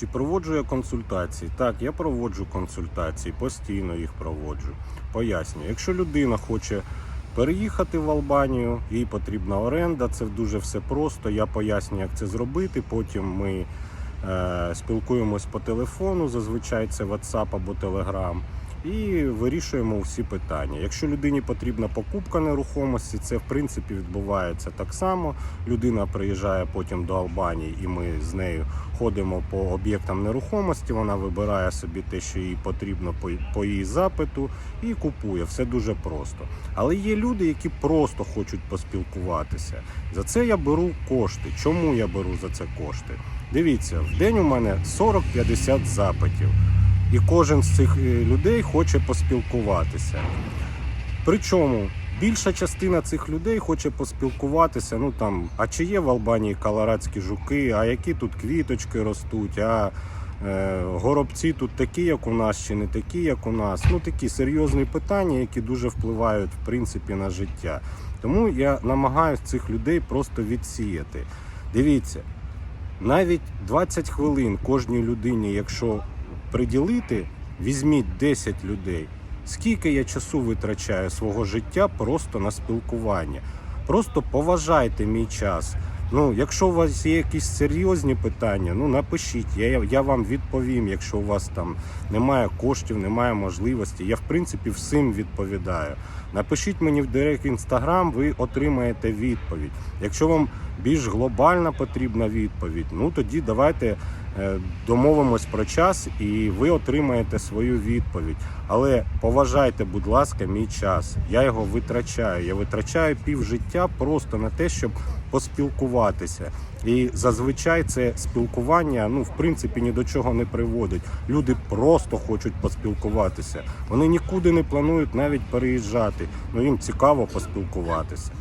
Чи проводжу я консультації? Так, я проводжу консультації, постійно їх проводжу. Пояснюю, якщо людина хоче переїхати в Албанію, їй потрібна оренда, це дуже все просто. Я пояснюю, як це зробити. Потім ми е, спілкуємось по телефону, зазвичай це WhatsApp або Telegram. І вирішуємо всі питання. Якщо людині потрібна покупка нерухомості, це в принципі відбувається так само. Людина приїжджає потім до Албанії, і ми з нею ходимо по об'єктам нерухомості. Вона вибирає собі те, що їй потрібно по, її запиту, і купує. Все дуже просто. Але є люди, які просто хочуть поспілкуватися. За це я беру кошти. Чому я беру за це кошти? Дивіться, в день у мене 40-50 запитів. І кожен з цих е, людей хоче поспілкуватися. Причому більша частина цих людей хоче поспілкуватися. Ну там, а чи є в Албанії каларадські жуки, а які тут квіточки ростуть, а е, горобці тут такі, як у нас, чи не такі, як у нас. Ну такі серйозні питання, які дуже впливають в принципі на життя. Тому я намагаюся цих людей просто відсіяти. Дивіться, навіть 20 хвилин кожній людині, якщо приділити, візьміть 10 людей. Скільки я часу витрачаю свого життя просто на спілкування? Просто поважайте мій час. Ну, якщо у вас є якісь серйозні питання, ну напишіть, я, я вам відповім. Якщо у вас там немає коштів, немає можливості, я в принципі всім відповідаю. Напишіть мені в директ інстаграм, ви отримаєте відповідь. Якщо вам більш глобальна потрібна відповідь, ну тоді давайте е, домовимось про час і ви отримаєте свою відповідь. Але поважайте, будь ласка, мій час. Я його витрачаю. Я витрачаю пів життя просто на те, щоб поспілкуватися. І зазвичай це спілкування, ну в принципі, ні до чого не приводить. Люди просто хочуть поспілкуватися. Вони нікуди не планують навіть переїжджати. Ну їм цікаво поспілкуватися.